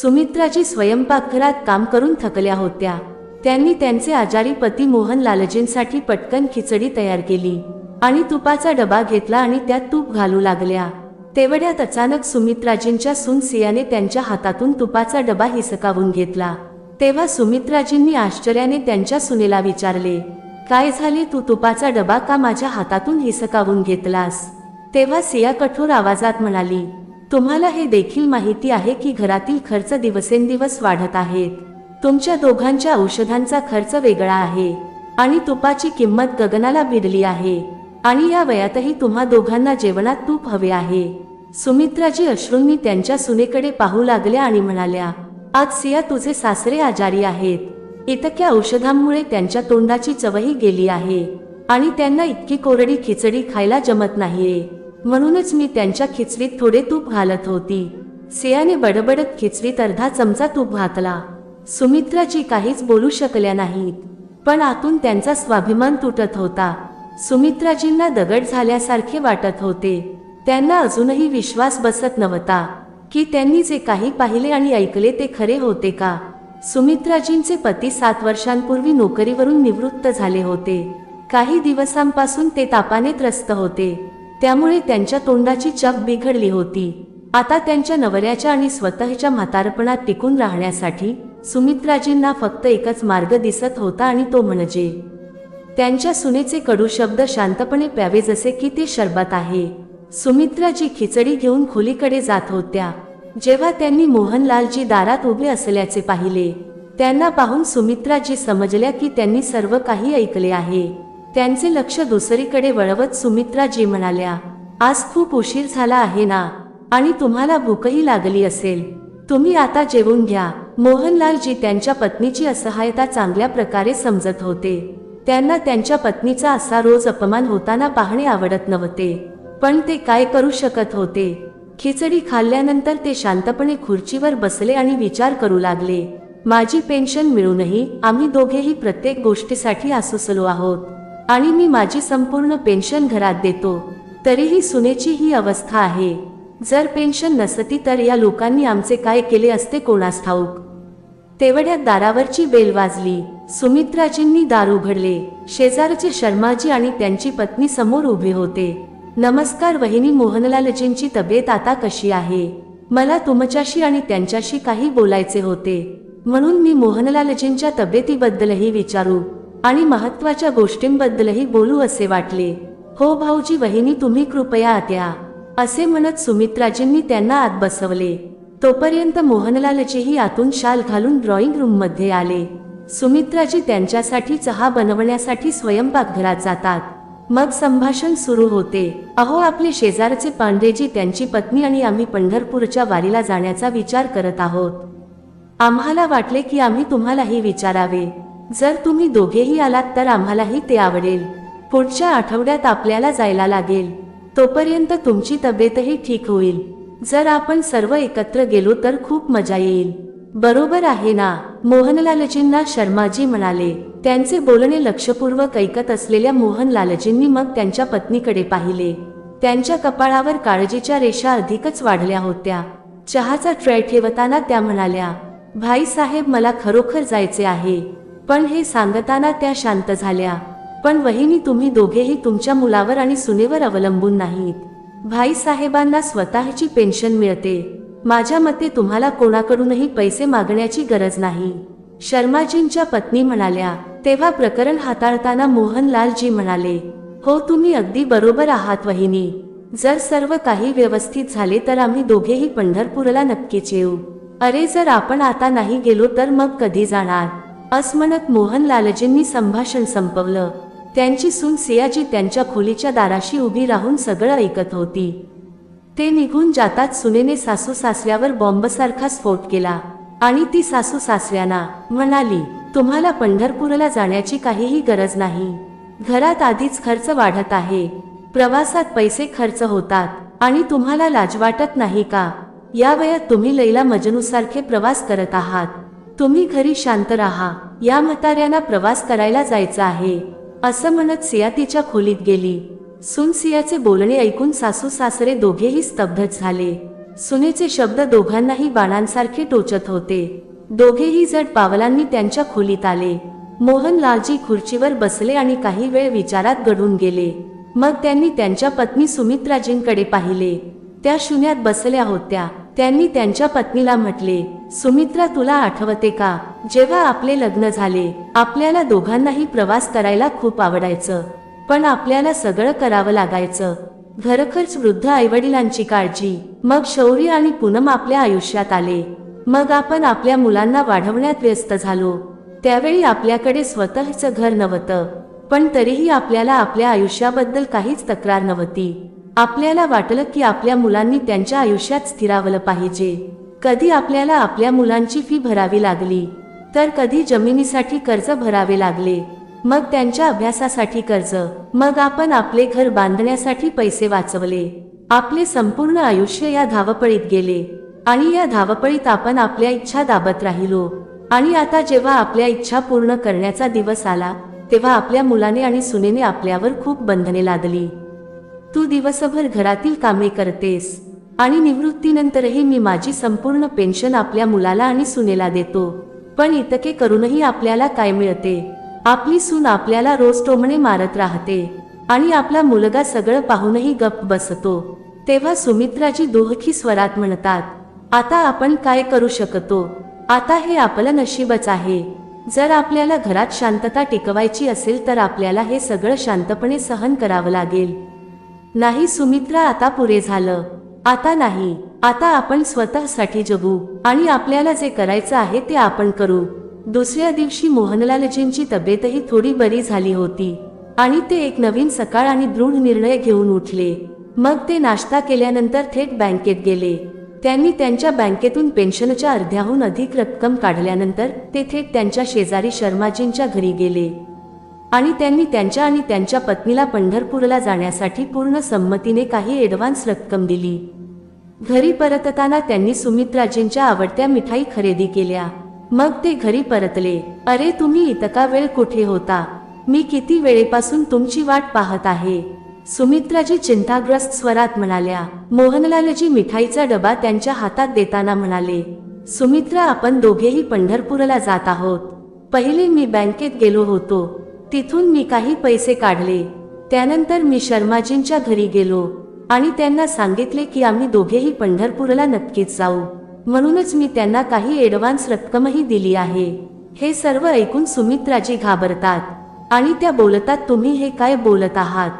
सुमित्राजी स्वयंपाकघरात काम करून थकल्या होत्या. त्यांनी त्यांचे आजारी पती मोहन लालजींसाठी पटकन खिचडी तयार केली आणि तुपाचा डबा घेतला आणि त्यात तूप घालू लागल्या. तेवढ्यात अचानक सुमित्राजींच्या सुनसियाने त्यांच्या हातातून तुपाचा डबा हिसकावून घेतला. तेव्हा सुमित्राजींनी आश्चर्याने त्यांच्या सुनेला विचारले काय झाले? तू तुपाचा डबा का माझ्या हातातून हिसकावून घेतलास? तेव्हा सिया कठोर आवाजात म्हणाली तुम्हाला हे देखील माहिती आहे की घरातील खर्च दिवसेंदिवस वाढत आहेत. तुमच्या दोघांच्या औषधांचा खर्च वेगळा आहे. आणि तुपाची किंमत गगनाला भिडली आहे. आणि या वयातही तुम्हा दोघांना जेवणात तूप हवे आहे. सुमित्राजी अश्रूंनी त्यांच्या सुनेकडे पाहू लागल्या आणि म्हणाल्या आज सिया तुझे सासरे आजारी आहेत. इतक्या औषधांमुळे त्यांच्या तोंडाची चवही गेली आहे. आणि त्यांना इतकी कोरडी खिचडी खायला जमत नाहीये. म्हणूनच मी त्यांच्या खिचडीत थोडे तूप घालत होती. सेयाने बडबडत खिचडीत अर्धा चमचा तूप घातला. सुमित्राजी काहीच बोलू शकल्या नाहीत पण आतून त्यांचा स्वाभिमान तुटत होता. सुमित्राजींना दगड झाल्यासारखे वाटत होते. त्यांना अजूनही विश्वास बसत नव्हता की त्यांनी जे काही पाहिले आणि ऐकले ते खरे होते का? सुमित्राजींचे पती सात वर्षांपूर्वी नोकरीवरून निवृत्त झाले होते. काही दिवसांपासून ते तापाने त्रस्त होते. त्यामुळे त्यांच्या तोंडाची चक बिघडली होती. आता त्यांच्या नवऱ्याच्या आणि स्वतःच्या म्हातारपणात टिकून राहण्यासाठी सुमित्राजींना फक्त एकच मार्ग दिसत होता आणि तो म्हणजे त्यांच्या सुनेचे कडू शब्द शांतपणे प्यावे जसे की ते शरबत आहे. सुमित्राजी खिचडी घेऊन खोलीकडे जात होत्या. जेव्हा त्यांनी मोहनलालजी दारात उभे असल्याचे पाहिले त्यांना पाहून सुमित्राजी समजल्या की त्यांनी सर्व काही ऐकले आहे. त्यांचे लक्ष दुसरीकडे वळवत सुमित्राजी म्हणाल्या आज खूप उशीर झाला आहे ना? आणि तुम्हाला भूकही लागली असेल. तुम्ही आता जेवून घ्या. मोहनलालजी त्यांच्या पत्नीची असहायता चांगल्या प्रकारे समजत होते. त्यांना त्यांच्या पत्नीचा असा रोज अपमान होताना पाहणे आवडत नव्हते. पण ते काय करू शकत होते? खिचडी खाल्ल्यानंतर ते शांतपणे खुर्चीवर बसले आणि विचार करू लागले. माझी पेन्शन मिळूनही आम्ही दोघेही प्रत्येक गोष्टीसाठी आसुसलो आहोत. आणि मी माझी संपूर्ण पेन्शन घरात देतो. तरीही सुनेची ही अवस्था आहे. जर पेन्शन नसती तर या लोकांनी आमचे काय केले असते कोणास ठाऊक? तेवढ्यात दारावरची बेल वाजली. सुमित्राजींनी दार उघडले. शेजारचे शर्माजी आणि त्यांची पत्नी समोर उभे होते. नमस्कार वहिनी मोहनलालजींची तब्येत आता कशी आहे? मला तुमच्याशी आणि त्यांच्याशी काही बोलायचे होते. म्हणून मी मोहनलालजींच्या तब्येतीबद्दलही विचारू. आणि महत्त्वाच्या गोष्टींबद्दलही बोलू असे वाटले. हो भाऊजी वहिनी तुम्ही कृपया आत्या असे म्हणत सुमित्राजींनी त्यांना आत बसवले. तोपर्यंत मोहनलालजीही आतून शाल घालून ड्रॉइंग रूममध्ये आले. सुमित्राजी त्यांच्यासाठी चहा बनवण्यासाठी स्वयंपाकघरात जातात. मग संभाषण सुरू होते. अहो आपले शेजारचे पांडेजी त्यांची पत्नी आणि आम्ही पंढरपूरच्या वारीला जाण्याचा विचार करत आहोत. आम्हाला वाटले की आम्ही तुम्हालाही विचारावे. जर तुम्ही दोघेही आलात तर आम्हालाही ते आवडेल. पुढच्या आठवड्यात आपल्याला जायला लागेल. तोपर्यंत तुमची तब्येतही ठीक होईल. जर आपण सर्व एकत्र गेलो तर खूप मजा येईल. बरोबर आहे ना? मोहनलालजींना शर्माजी म्हणाले. त्यांचे बोलणे लक्षपूर्वक ऐकत असलेल्या मोहनलालजींनी मग त्यांच्या पत्नीकडे पाहिले. त्यांच्या कपाळावर काळजीच्या रेषा अधिकच वाढल्या होत्या. चहाचा ट्रॅ ठेवताना त्या म्हणाल्या भाई साहेब मला खरोखर जायचे आहे. पण हे सांगताना त्या शांत झाल्या. पण वहिनी तुम्ही दोघेही तुमच्या मुलावर आणि सुनेवर अवलंबून नाहीत. भाई साहेबांना स्वतःची पेन्शन मिळते. माझ्या मते तुम्हाला कोणाकडूनही पैसे मागण्याची गरज नाही. शर्माजींच्या पत्नी म्हणाल्या तेव्हा प्रकरण हाताळताना मोहनलालजी म्हणाले हो तुम्ही अगदी बरोबर आहात वहिनी. जर सर्व काही व्यवस्थित झाले तर आम्ही दोघेही पंढरपूरला नक्कीच येऊ. अरे जर आपण आता नाही गेलो तर मग कधी जाणार? अस म्हणत मोहनलालजींनी संभाषण संपवलं. त्यांची सून सियाजी त्यांच्या खोलीच्या दाराशी उभी राहून सगळं ऐकत होती. ते निघून जातात सुनेने सासू सासऱ्यावर बॉम्बसारखा स्फोट केला आणि ती सासू सासऱ्यांना म्हणाली तुम्हाला पंढरपूरला जाण्याची काहीही गरज नाही. घरात आधीच खर्च वाढत आहे. प्रवासात पैसे खर्च होतात आणि तुम्हाला लाज वाटत नाही का? या वयात तुम्ही लैला मजनूसारखे प्रवास करत आहात. तुम्ही घरी शांत राहा. या म्हाताऱ्यांना प्रवास करायला जायचा आहे. असं म्हणत सिया तिच्या खोलीत गेली. सुन सियाचे बोलणे ऐकून सासू सासरे दोघेही स्तब्धच झाले. सुनेचे शब्द दोघांनाही बाणांसारखे टोचत होते. दोघेही जड पावलांनी त्यांच्या खोलीत आले. मोहनलालजी खुर्चीवर बसले आणि काही वेळ विचारात गढून गेले. मग त्यांनी त्यांच्या पत्नी सुमित्राजींकडे पाहिले. त्या शून्यात बसल्या होत्या. त्यांनी त्यांच्या पत्नीला म्हटले सुमित्रा तुला आठवते का? जेव्हा आपले लग्न झाले आपल्याला दोघांनाही प्रवास करायला खूप आवडायचं. पण आपल्याला सगळं करावं लागायचं. घरखर्च वृद्ध आईवडिलांची काळजी. मग शौर्य आणि पूनम आपल्या आयुष्यात आले. मग आपण आपल्या मुलांना वाढवण्यात व्यस्त झालो. त्यावेळी आपल्याकडे स्वतःचं घर नव्हतं. पण तरीही आपल्याला आपल्या आयुष्याबद्दल काहीच तक्रार नव्हती. आपल्याला वाटलं की आपल्या मुलांनी त्यांच्या आयुष्यात स्थिरावलं पाहिजे. कधी आपल्याला आपल्या मुलांची फी भरावी लागली तर कधी जमिनीसाठी कर्ज भरावे लागले. मग त्यांच्या अभ्यासासाठी कर्ज मग आपण आपले घर बांधण्यासाठी पैसे वाचवले. आपले संपूर्ण आयुष्य या धावपळीत गेले. आणि या धावपळीत आपण आपल्या इच्छा दाबत राहिलो. आणि आता जेव्हा आपल्या इच्छा पूर्ण करण्याचा दिवस आला तेव्हा आपल्या मुलाने आणि सुनेने आपल्यावर खूप बंधने लादली. तू दिवसभर घरातील कामे करतेस. आणि निवृत्तीनंतरही मी माझी संपूर्ण पेन्शन आपल्या मुलाला आणि सुनेला देतो. पण इतके करूनही आपल्याला काय मिळते? आपली सून आपल्याला रोज टोमणे मारत राहते. आणि आपला मुलगा सगळं पाहूनही गप्प बसतो. तेव्हा सुमित्राजी दोहखी स्वरात म्हणतात आता आपण काय करू शकतो? आता हे आपलं नशीबच आहे. जर आपल्याला घरात शांतता टिकवायची असेल तर आपल्याला हे सगळं शांतपणे सहन करावं लागेल. नाही सुमित्रा आता पुरे झालं. आता नाही आता आपण स्वतःसाठी जगू आणि आपल्याला जे करायचं आहे ते आपण करू. दुसऱ्या दिवशी मोहनलालजींची तब्येतही थोडी बरी झाली होती आणि ते एक नवीन सकाळ आणि दृढ निर्णय घेऊन उठले. मग ते नाश्ता केल्यानंतर थेट बँकेत गेले. त्यांनी त्यांच्या बँकेतून पेन्शनच्या अर्ध्याहून अधिक रक्कम काढल्यानंतर ते थेट त्यांच्या शेजारी शर्माजींच्या घरी गेले. आणि त्यांनी त्यांच्या आणि त्यांच्या पत्नीला पंढरपूरला जाण्यासाठी पूर्ण संमतीने काही एडव्हान्स रक्कम दिली. घरी परतताना त्यांनी सुमित्राजींच्या आवडत्या मिठाई खरेदी केल्या. मग ते घरी परतले. अरे तुम्ही इतका वेळ कुठे होता? मी किती वेळेपासून तुमची वाट पाहत आहे? सुमित्राजी चिंताग्रस्त स्वरात म्हणाल्या. मोहनलालजी मिठाईचा डबा त्यांच्या हातात देताना म्हणाले सुमित्रा आपण दोघेही पंढरपूरला जात आहोत. पहिले मी बँकेत गेलो होतो. तिथून मी काही पैसे काढले. त्यानंतर मी शर्माजींच्या घरी गेलो आणि त्यांना सांगितले की आम्ही दोघेही पंढरपूरला नक्कीच जाऊ. म्हणूनच मी त्यांना काही एडव्हान्स रक्कमही दिली आहे. हे सर्व ऐकून सुमित्राजी घाबरतात आणि त्या बोलतात तुम्ही हे काय बोलत आहात?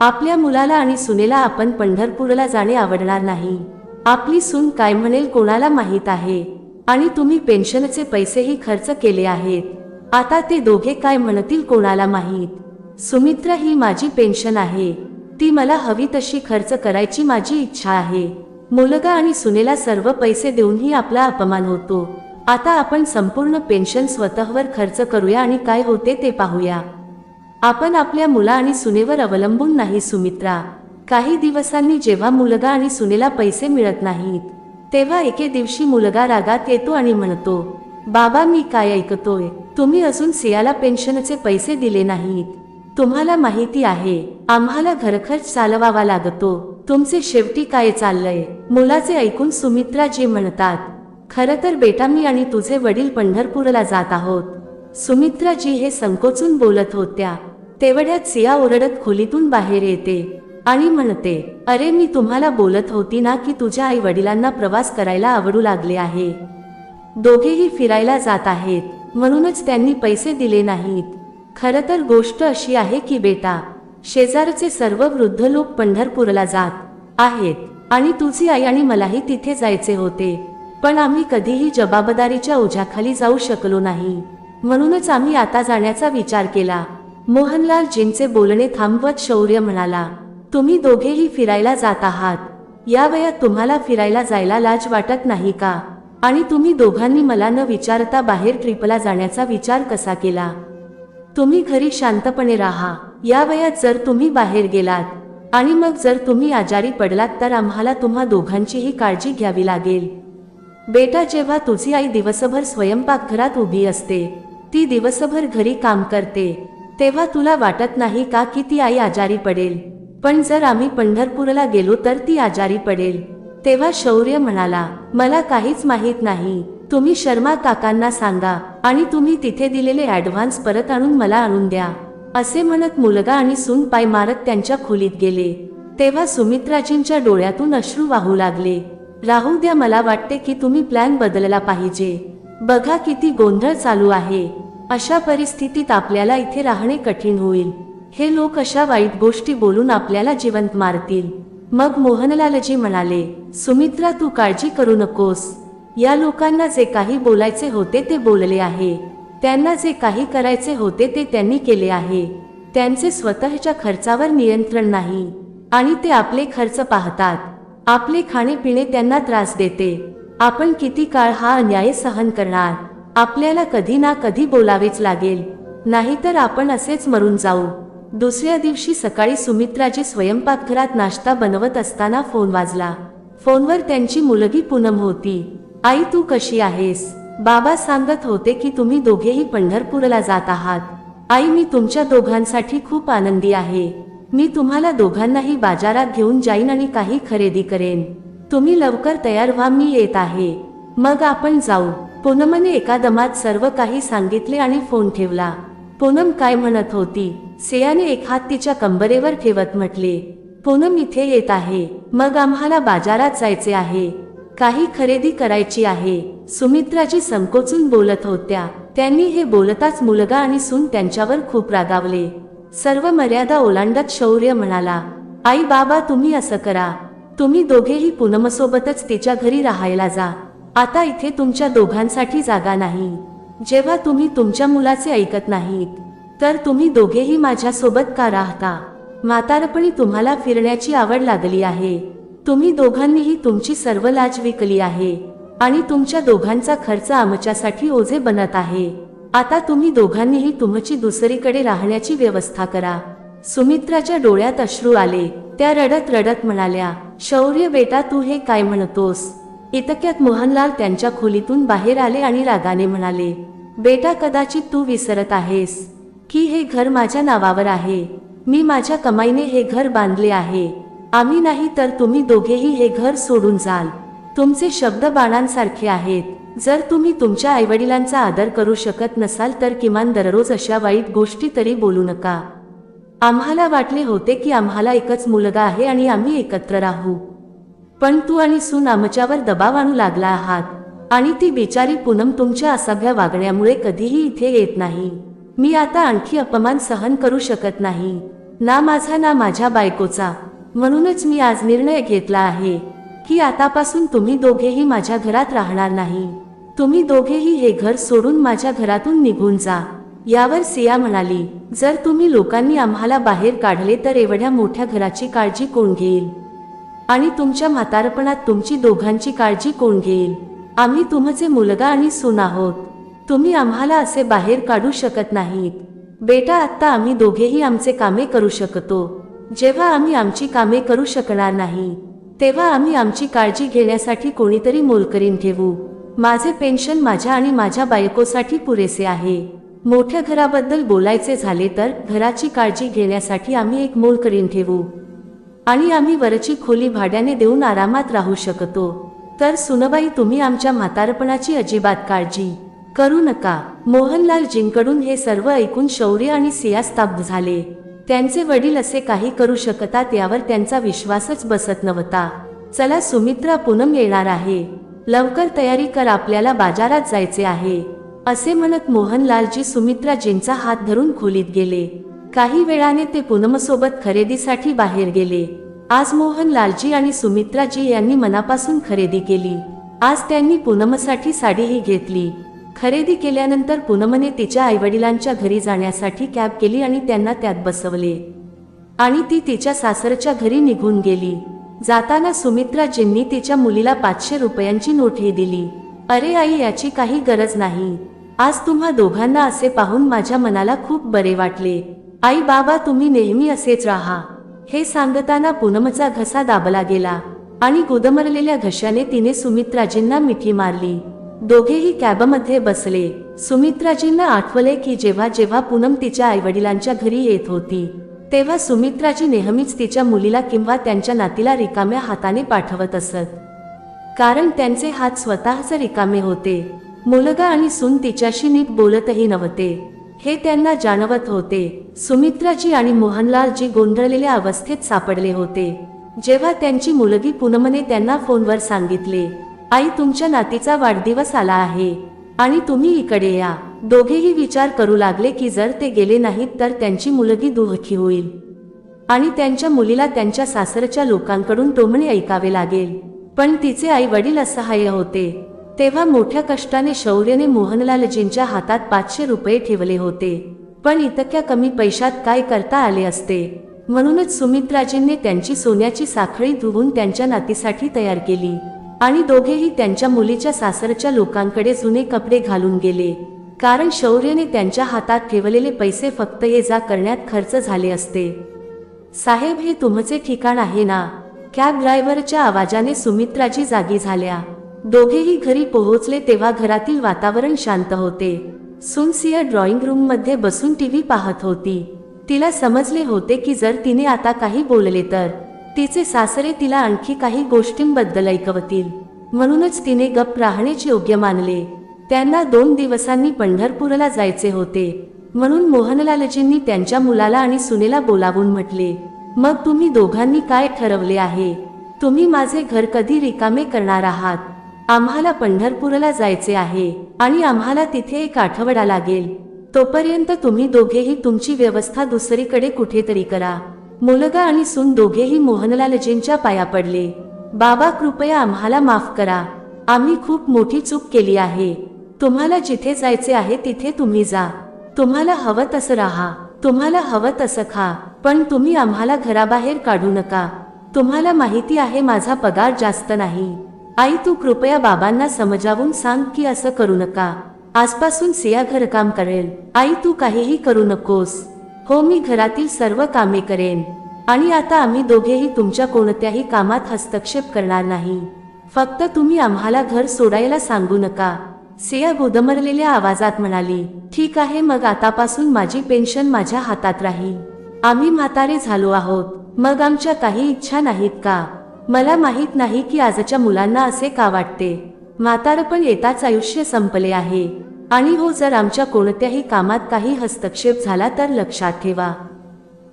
आपल्या मुलाला आणि सुनेला आपण पंढरपूरला जाणे आवडणार नाही. आपली सून काय म्हणेल कोणाला माहीत आहे? आणि तुम्ही पेन्शनचे पैसेही खर्च केले आहेत. आता ते दोघे काय म्हणतील कोणाला माहीत? सुमित्रा ही माझी पेन्शन आहे. ती मला हवी तशी खर्च करायची माझी इच्छा आहे. मुलगा आणि सुनेला सर्व पैसे देऊनही आपला अपमान होतो. आता आपण संपूर्ण पेन्शन स्वतःवर खर्च करूया आणि काय होते ते पाहूया. आपण आपल्या मुला आणि सुनेवर अवलंबून नाही सुमित्रा. काही दिवसांनी जेव्हा मुलगा आणि सुनेला पैसे मिळत नाहीत तेव्हा एके दिवशी मुलगा रागात येतो आणि म्हणतो बाबा मी काय ऐकतोय? तुम्ही अजून सियाला पेन्शनचे पैसे दिले नाहीत. तुम्हाला माहिती आहे आम्हाला घरखर्च चालवावा लागतो. तुमचे शेवटी काय चाललंय? मुलाचे ऐकून सुमित्रा जी म्हणतात खरं तर बेटा मी आणि तुझे वडील पंढरपूरला जात आहोत. सुमित्राजी हे संकोचून बोलत होत्या. तेवढ्यात सिया ओरडत खोलीतून बाहेर येते आणि म्हणते अरे मी तुम्हाला बोलत होती ना की तुझ्या आई वडिलांना प्रवास करायला आवडू लागले आहे. दोघेही फिरायला जात आहेत. म्हणूनच त्यांनी पैसे दिले नाहीत. खरं तर गोष्ट अशी आहे की बेटा शेजारचे सर्व वृद्ध लोक पंढरपूरला जात आहेत आणि तुझी आई आणि मलाही तिथे जायचे होते. पण आम्ही कधीही जबाबदारीच्या ओझ्याखाली जाऊ शकलो नाही. म्हणूनच आम्ही आता जाण्याचा विचार केला. मोहनलाल जींचे बोलणे थांबवत शौर्य म्हणाला तुम्ही दोघेही फिरायला जात आहात. या वयात तुम्हाला फिरायला जायला लाज वाटत नाही का? आणि तुम्ही दोघांनी मला न विचारता बाहेर ट्रिपला जाण्याचा विचार कसा केला? तुम्ही घरी शांतपणे राहा. या वयात जर तुम्ही बाहेर गेलात आणि मग जर तुम्ही आजारी पडलात तर आम्हाला तुम्हा दोघांचीही काळजी घ्यावी लागेल. बेटा जेव्हा तुझी आई दिवसभर स्वयंपाकघरात उभी असते ती दिवसभर घरी काम करते तेव्हा तुला वाटत नाही का की ती आई आजारी पडेल? पण जर आम्ही पंढरपूरला गेलो तर ती आजारी पडेल. तेव्हा शौर्य म्हणाला मला काहीच माहीत नाही. तुम्ही शर्मा काकांना सांगा आणि तुम्ही तिथे दिलेले ऍडव्हान्स परत आणून मला आणून द्या. असे म्हणत मुलगा आणि सून पाय मारत त्यांच्या खोलीत गेले. तेव्हा सुमित्राजींच्या डोळ्यातून अश्रू वाहू लागले. राहू द्या मला वाटते की तुम्ही प्लॅन बदलला पाहिजे. बघा किती गोंधळ चालू आहे. अशा परिस्थितीत आपल्याला इथे राहणे कठीण होईल. हे लोक अशा वाईट गोष्टी बोलून आपल्याला जिवंत मारतील. मग मोहनलालजी म्हणाले सुमित्रा तू काळजी करू नकोस. या लोकांना जे काही बोलायचे होते ते बोलले आहे. त्यांना जे काही करायचे होते ते त्यांनी केले आहे. त्यांचे स्वतःच्या खर्चावर नियंत्रण नाही. आणि ते आपले खर्च पाहतात. आपले खाणेपिणे त्यांना त्रास देते. आपण किती काळ हा अन्याय सहन करणार? आपल्याला कधी ना कधी बोलावेच लागेल. नाहीतर आपण असेच मरून जाऊ. दुसऱ्या दिवशी सकाळी सुमित्राजी स्वयंपाकघरात नाश्ता बनवत असताना फोन वाजला. फोनवर त्यांची मुलगी पूनम होती. आई तू कशी आहेस? बाबा सांगत होते की तुम्ही दोघेही पंढरपूरला जात आहात. आई मी तुमच्या दोघांसाठी खूप आनंदी आहे. मी तुम्हाला दोघांनाही बाजारात घेऊन जाईन आणि काही खरेदी करेन. तुम्ही लवकर तयार व्हा मी येत आहे. मग आपण जाऊ. पूनमने एका दमात सर्व काही सांगितले आणि फोन ठेवला. पूनम काय म्हणत होती? सेयाने एक हात तिच्या कंबरेवर ठेवत म्हटले पूनम इथे येत आहे. मग आम्हाला बाजारात जायचे आहे. काही खरेदी करायची आहे. सुमित्राजी संकोचून बोलत होत्या. त्यांनी हे बोलताच मुलगा आणि सून त्यांच्यावर खूप रागावले. सर्व मर्यादा ओलांडत शौर्य म्हणाला आई बाबा तुम्ही असं करा. तुम्ही दोघेही पूनमसोबतच तिच्या घरी राहायला जा. आता इथे तुमच्या दोघांसाठी जागा नाही. जेव्हा तुम्ही तुमच्या मुलाचे ऐकत नाहीत तर तुम्ही दोघेही माझ्यासोबत का राहता? म्हातारपणी तुम्हाला फिरण्याची आवड लागली आहे. तुम्ही दोघांनीही तुमची सर्व लाज विकली आहे. आणि तुमच्या दोघांचा खर्च आमच्यासाठी ओझे बनत आहे. आता तुम्ही दोघांनीही तुमची दुसरीकडे राहण्याची व्यवस्था करा. सुमित्राच्या डोळ्यात अश्रू आले. त्या रडत रडत म्हणाल्या शौर्य बेटा तू हे काय म्हणतोस? इतक्यात मोहनलाल त्यांच्या खोलीतून बाहेर आले आणि रागाने म्हणाले बेटा कदाचित तू विसरत आहेस. की हे घर माझ्या नावावर आहे. मी माझ्या कमाईने हे घर बांधले आहे. आम्ही नाही तर तुम्ही दोघेही हे घर सोडून जाल. तुमचे शब्द बाणांसारखे आहेत. जर तुम्ही तुमच्या आईवडिलांचा आदर करू शकत नसाल तर किमान दररोज अशा वाईट गोष्टी तरी बोलू नका. आम्हाला वाटले होते की आम्हाला एकच मुलगा आहे आणि आम्ही एकत्र राहू. पण तू आणि सून आमच्यावर दबाव आणू लागला आहात. आणि ती बिचारी पूनम तुमच्या असभ्य वागण्यामुळे कधीही इथे येत नाही. मी आता आणखी अपमान सहन करू शकत नाही. ना माझा ना माझ्या बायकोचा. म्हणूनच मी आज निर्णय घेतला आहे की आतापासून तुम्ही दोघेही माझ्या घरात राहणार नाही. तुम्ही दोघेही हे घर सोडून माझ्या घरातून निघून जा. यावर सिया म्हणाली जर तुम्ही लोकांनी आम्हाला बाहेर काढले तर एवढ्या मोठ्या घराची काळजी कोण घेईल? आणि तुमच्या म्हातारपणात तुमची दोघांची काळजी कोण घेईल? आम्ही तुमचे मुलगा आणि सून आहोत. तुम्ही आम्हाला असे बाहेर काढू शकत नाहीत. बेटा आत्ता आम्ही दोघेही आमचे कामे करू शकतो. जेव्हा आम्ही आमची कामे करू शकणार नाही तेव्हा आम्ही आमची काळजी घेण्यासाठी कोणीतरी मोलकरीन ठेवू. माझे पेन्शन माझ्या आणि माझ्या बायकोसाठी पुरेसे आहे. मोठ्या घराबद्दल बोलायचे झाले तर घराची काळजी घेण्यासाठी आम्ही एक मोलकरीन ठेवू. आणि आम्ही वरची खोली भाड्याने देऊन आरामात राहू शकतो. तर सुनबाई तुम्ही आमच्या म्हातारपणाची अजिबात काळजी करू नका. मोहनलाल जिंकडून हे सर्व ऐकून शौर्य आणि सिया स्तब्ध झाले. त्यांचे वडील असे काही करू शकतात यावर त्यांचा विश्वासच बसत नव्हता. चला सुमित्रा पूनम येणार आहे. लवकर तयारी कर आपल्याला बाजारात जायचे आहे. असे म्हणत मोहनलालजी सुमित्राजींचा हात धरून खोलीत गेले. काही वेळाने ते पूनमसोबत खरेदीसाठी बाहेर गेले. आज मोहनलालजी आणि सुमित्राजी यांनी मनापासून खरेदी केली. आज त्यांनी पूनमसाठी साडीही घेतली. खरेदी केल्यानंतर पूनमने तिच्या आईवडिलांच्या घरी जाण्यासाठी कॅब केली आणि त्यांना त्यात बसवले. आणि ती तिच्या सासरच्या घरी निघून गेली. जाताना सुमित्राजींनी तिच्या मुलीला पाचशे रुपयांची नोटही दिली. अरे आई याची काही गरज नाही. आज तुम्हा दोघांना असे पाहून माझ्या मनाला खूप बरे वाटले. आई बाबा तुम्ही नेहमी असेच राहा. हे सांगताना पूनमचा घसा दाबला गेला आणि गुदमरलेल्या घशाने तिने सुमित्राजींना मिठी मारली. दोघेही कॅबमध्ये बसले. सुमित्राजींना आठवले की जेव्हा जेव्हा पूनम तिच्या आईवडिलांच्या घरी येत होती तेव्हा सुमित्राजी नेहमीच तिच्या मुलीला किंवा त्यांच्या नातीला रिकाम्या हाताने पाठवत असत. कारण त्यांचे हात स्वतःच रिकामे होते. मुलगा आणि सून तिच्याशी नीट बोलतही नव्हते. हे त्यांना जाणवत होते. सुमित्राजी आणि मोहनलालजी गोंधळलेल्या अवस्थेत सापडले होते. जेव्हा त्यांची मुलगी पूनमने त्यांना फोनवर सांगितले आई तुमच्या नातीचा वाढदिवस आला आहे आणि तुम्ही इकडे या. दोघेही विचार करू लागले की जर ते गेले नाहीत तर त्यांची मुलगी दुःखी होईल. आणि त्यांच्या मुलीला त्यांच्या सासरच्या लोकांकडून टोमणे ऐकावे लागेल. पण तिचे आई वडील असहाय्य होते. तेव्हा मोठ्या कष्टाने शौर्यने मोहनलालजींच्या हातात पाचशे रुपये ठेवले होते. पण इतक्या कमी पैशात काय करता आले असते? म्हणूनच सुमित्राजींनी त्यांची सोन्याची साखळी धुवून त्यांच्या नातीसाठी तयार केली. आणि दोघेही त्यांच्या मुलीच्या सासरच्या लोकांकडे जुने कपडे घालून गेले. कारण शौर्यने त्यांच्या हातात ठेवलेले पैसे फक्त ये जा करण्यात खर्च झाले असते. साहेब हे तुमचे ठिकाण आहे ना? कॅब ड्रायव्हरच्या आवाजाने सुमित्राजी जागी झाल्या. दोघेही घरी पोहोचले तेव्हा घरातील वातावरण शांत होते. सुनसिया ड्रॉइंग रूममध्ये बसून टीव्ही पाहत होती. तिला समजले होते की जर तिने आता काही बोलले तर तिचे सासरे तिला आणखी काही गोष्टींबद्दल ऐकवतील. म्हणूनच तिने गप राहणेच योग्य मानले. त्यांना दोन दिवसांनी पंढरपूरला जायचे होते. म्हणून मोहनलालजींनी त्यांच्या मुलाला आणि सुनेला बोलावून म्हटले मग तुम्ही दोघांनी काय ठरवले आहे? तुम्ही माझे घर कधी रिकामे करणार आहात? आम्हाला पंढरपूरला जायचे आहे आणि आम्हाला तिथे एक आठवडा लागेल. तोपर्यंत तुम्ही दोघेही तुमची व्यवस्था दुसरीकडे कुठेतरी करा. मुलगा आणि सून दोघेही मोहनलालजींच्या पाया पडले. बाबा कृपया आम्हाला माफ करा. आम्ही खूप मोठी चूक केली आहे. तुम्हाला जिथे जायचे आहे तिथे तुम्ही जा. तुम्हाला हवं तसं राहा. तुम्हाला हवं तसं खा. पण तुम्ही आम्हाला घराबाहेर काढू नका. तुम्हाला माहिती आहे माझा पगार जास्त नाही. आई तू कृपया बाबांना समजावून सांग की असं करू नका. आजपासून सिया घरकाम करेल. आई तू काहीही करू नकोस. हो मी घरातील सर्व कामे करेन. आणि आता आम्ही दोघेही तुमच्या कोणत्याही कामात हस्तक्षेप करणार नाही. फक्त तुम्ही आम्हाला घर सोडायला सांगू नका. सिया गोदमरलेल्या आवाजात म्हणाली ठीक आहे मग आतापासून माझी पेन्शन माझ्या हातात राहील आम्ही म्हातारे झालो आहोत. मग आमच्या काही इच्छा नाहीत का? मला माहीत नाही की आजच्या मुलांना असे का वाटते. म्हातारपण येताच आयुष्य संपले आहे. आणि हो जर आमच्या कोणत्याही कामात काही हस्तक्षेप झाला तर लक्षात ठेवा.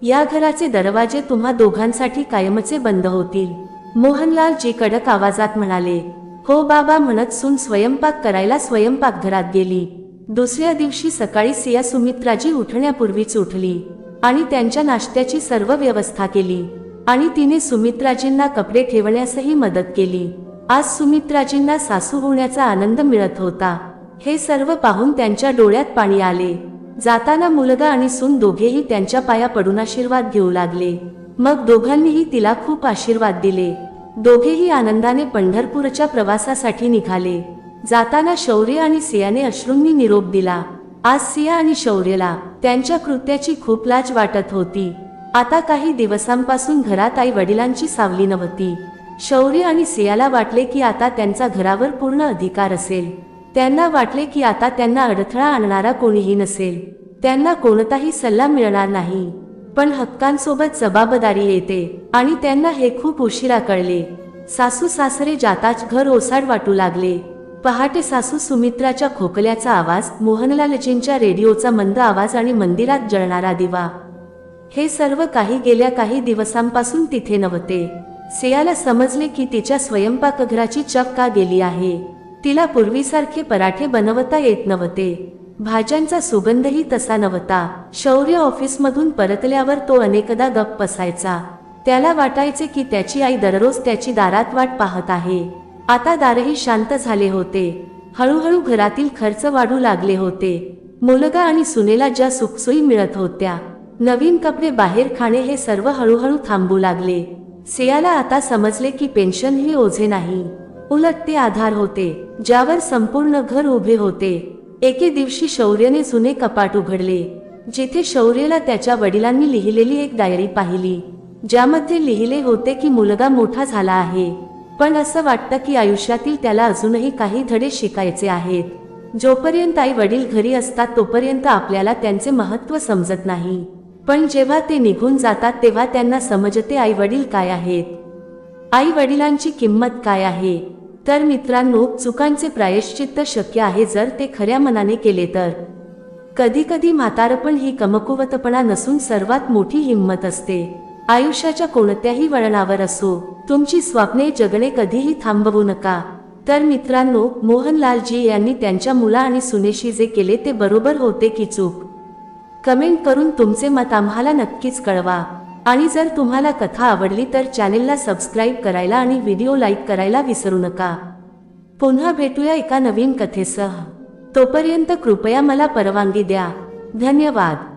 या घराचे दरवाजे तुम्हा दोघांसाठी कायमचे बंद होतील. मोहनलाल जी कडक आवाजात म्हणाले हो बाबा म्हणत सून स्वयंपाक करायला स्वयंपाकघरात गेली. दुसऱ्या दिवशी सकाळी सिया सुमित्राजी उठण्यापूर्वीच उठली आणि त्यांच्या नाश्त्याची सर्व व्यवस्था केली आणि तिने सुमित्राजींना कपडे ठेवण्यासही मदत केली. आज सुमित्राजींना सासू होण्याचा आनंद मिळत होता. हे सर्व पाहून त्यांच्या डोळ्यात पाणी आले. जाताना मुलगा आणि सून दोघेही त्यांच्या पाया पडून आशीर्वाद घेऊ लागले. मग दोघांनीही तिला खूप आशीर्वाद दिले. दोघेही आनंदाने पंढरपूरच्या प्रवासासाठी निघाले. जाताना शौर्य आणि सियाने अश्रूंनी निरोप दिला. आज सिया आणि शौर्यला त्यांच्या कृत्याची खूप लाज वाटत होती. आता काही दिवसांपासून घरात आई वडिलांची सावली नव्हती. शौर्य आणि सियाला वाटले की आता त्यांचा घरावर पूर्ण अधिकार असेल. त्यांना वाटले की आता त्यांना अडथळा आणणारा कोणीही नसेल. त्यांना कोणताही सल्ला मिळणार नाही. पण हक्कांसोबत जबाबदारी येते आणि त्यांना हे खूप उशिरा कळले सासू सासरे जाताच घर ओसाड वाटू लागले. पहाटे सासू सुमित्राच्या खोकल्याचा आवाज मोहनलालजींच्या रेडिओचा मंद आवाज आणि मंदिरात जळणारा दिवा. हे सर्व काही गेल्या काही दिवसांपासून तिथे नव्हते. सेयाला समजले की तिच्या स्वयंपाकघराची चक का गेली आहे. तिला पूर्वीसारखे पराठे बनवता येत नव्हते. भाज्यांचा सुगंधही तसा नव्हता. शौर्य ऑफिसमधून परतल्यावर तो अनेकदा गप्प बसायचा. त्याला वाटायचे की त्याची आई दररोज त्याची दारात वाट पाहत आहे. आता दारही शांत झाले होते. हळूहळू घरातील खर्च वाढू लागले होते. मुलगा आणि सुनेला ज्या सुखसोयी मिळत होत्या. नवीन कपडे बाहेर खाणे हे सर्व हळूहळू थांबू लागले. सियाला आता समजले की पेन्शन ही ओझे नाही. उलट ते आधार होते ज्यावर संपूर्ण घर उभे होते. एके दिवशी शौर्यने जुने कपाट उघडले जिथे शौर्यला त्याच्या वडिलांनी लिहिलेली एक डायरी पाहिली ज्यामध्ये लिहिले होते की मुलगा मोठा झाला आहे पण असं वाटतं की आयुष्यातील त्याला अजूनही काही धडे शिकायचे आहेत. जोपर्यंत आई वडील घरी असतात तोपर्यंत आपल्याला त्यांचे महत्त्व समजत नाही. पण जेव्हा ते निघून जातात तेव्हा त्यांना समजते आई वडील काय आहेत. आई वडिलांची किंमत काय आहे. तर मित्रांनो चुकांचे प्रायश्चित्त शक्य आहे जर ते खऱ्या मनाने केले तर. कधीकधी म्हातारपण ही कमकुवतपणा नसून सर्वात मोठी हिंमत असते. आयुष्याच्या कोणत्याही वळणावर असो तुमची स्वप्ने जगणे कधीही थांबवू नका. तर मित्रांनो मोहनलालजी यांनी त्यांच्या मुला आणि सुनेशी जे केले ते बरोबर होते की चूक? कमेंट करून तुमचे मत आम्हाला नक्कीच कळवा. आणि जर तुम्हाला कथा आवडली तर चॅनेलला सबस्क्राईब करायला आणि व्हिडिओ लाईक करायला विसरू नका. पुन्हा भेटूया एका नवीन कथेसह. तोपर्यंत कृपया मला परवानगी द्या. धन्यवाद.